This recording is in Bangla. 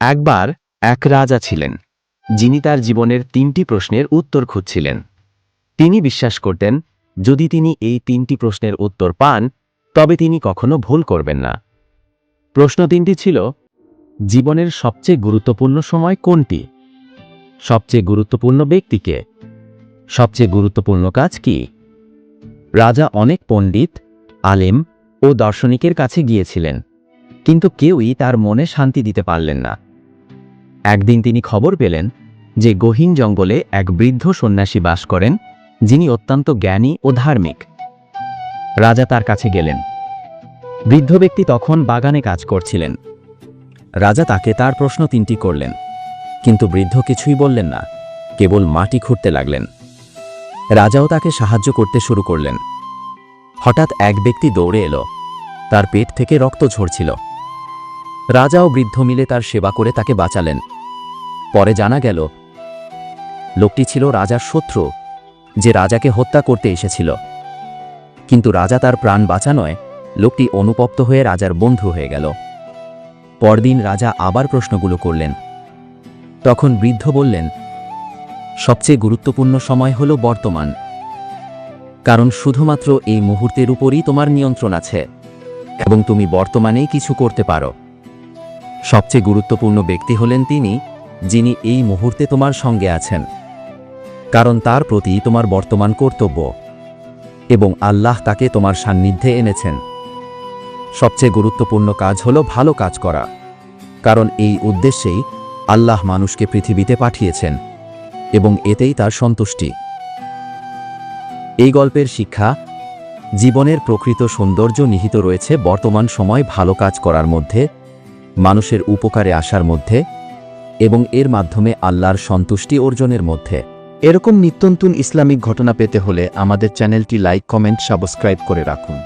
একবার এক রাজা ছিলেন, যিনি তার জীবনের তিনটি প্রশ্নের উত্তর খুঁজছিলেন। তিনি বিশ্বাস করতেন, যদি তিনি এই তিনটি প্রশ্নের উত্তর পান, তবে তিনি কখনো ভুল করবেন না। প্রশ্ন তিনটি ছিল, জীবনের সবচেয়ে গুরুত্বপূর্ণ সময় কোনটি? সবচেয়ে গুরুত্বপূর্ণ ব্যক্তিকে? সবচেয়ে গুরুত্বপূর্ণ কাজ কি? রাজা অনেক পণ্ডিত, আলেম ও দার্শনিকের কাছে গিয়েছিলেন, কিন্তু কেউই তার মনে শান্তি দিতে পারলেন না। একদিন তিনি খবর পেলেন যে গহীন জঙ্গলে এক বৃদ্ধ সন্ন্যাসী বাস করেন, যিনি অত্যন্ত জ্ঞানী ও ধার্মিক। রাজা তার কাছে গেলেন। বৃদ্ধ ব্যক্তি তখন বাগানে কাজ করছিলেন। রাজা তাকে তার প্রশ্ন তিনটি করলেন, কিন্তু বৃদ্ধ কিছুই বললেন না, কেবল মাটি খুঁড়তে লাগলেন। রাজাও তাকে সাহায্য করতে শুরু করলেন। হঠাৎ এক ব্যক্তি দৌড়ে এলো। তার পেট থেকে রক্ত ঝরছিল। রাজা ও বৃদ্ধ মিলে তার সেবা করে তাকে বাঁচালেন। পরে জানা গেল, লোকটি ছিল রাজার শত্রু, যে রাজাকে হত্যা করতে এসেছিল। কিন্তু রাজা তার প্রাণ বাঁচানোয় লোকটি অনুপপ্ত হয়ে রাজার বন্ধু হয়ে গেল। পরদিন রাজা আবার প্রশ্নগুলো করলেন। তখন বৃদ্ধ বললেন, সবচেয়ে গুরুত্বপূর্ণ সময় হল বর্তমান। কারণ শুধুমাত্র এই মুহূর্তের উপরই তোমার নিয়ন্ত্রণ আছে এবং তুমি বর্তমানেই কিছু করতে পারো। সবচেয়ে গুরুত্বপূর্ণ ব্যক্তি হলেন তিনি, যিনি এই মুহূর্তে তোমার সঙ্গে আছেন। কারণ তার প্রতি তোমার বর্তমান কর্তব্য। এবং আল্লাহ তাকে তোমার সান্নিধ্যে এনেছেন। সবচেয়ে গুরুত্বপূর্ণ কাজ হল ভালো কাজ করা। কারণ এই উদ্দেশ্যেই আল্লাহ মানুষকে পৃথিবীতে পাঠিয়েছেন। এবং এতেই তার সন্তুষ্টি। এই গল্পের শিক্ষা, জীবনের প্রকৃত সৌন্দর্য নিহিত রয়েছে বর্তমান সময় ভালো কাজ করার মধ্যে মানুষের উপকারে আসার মধ্যে এবং এর মাধ্যমে আল্লাহর সন্তুষ্টি অর্জনের মধ্যে। এরকম নিত্যন্তন ইসলামিক ঘটনা পেতে হলে আমাদের চ্যানেলটি লাইক, কমেন্ট, সাবস্ক্রাইব করে রাখুন।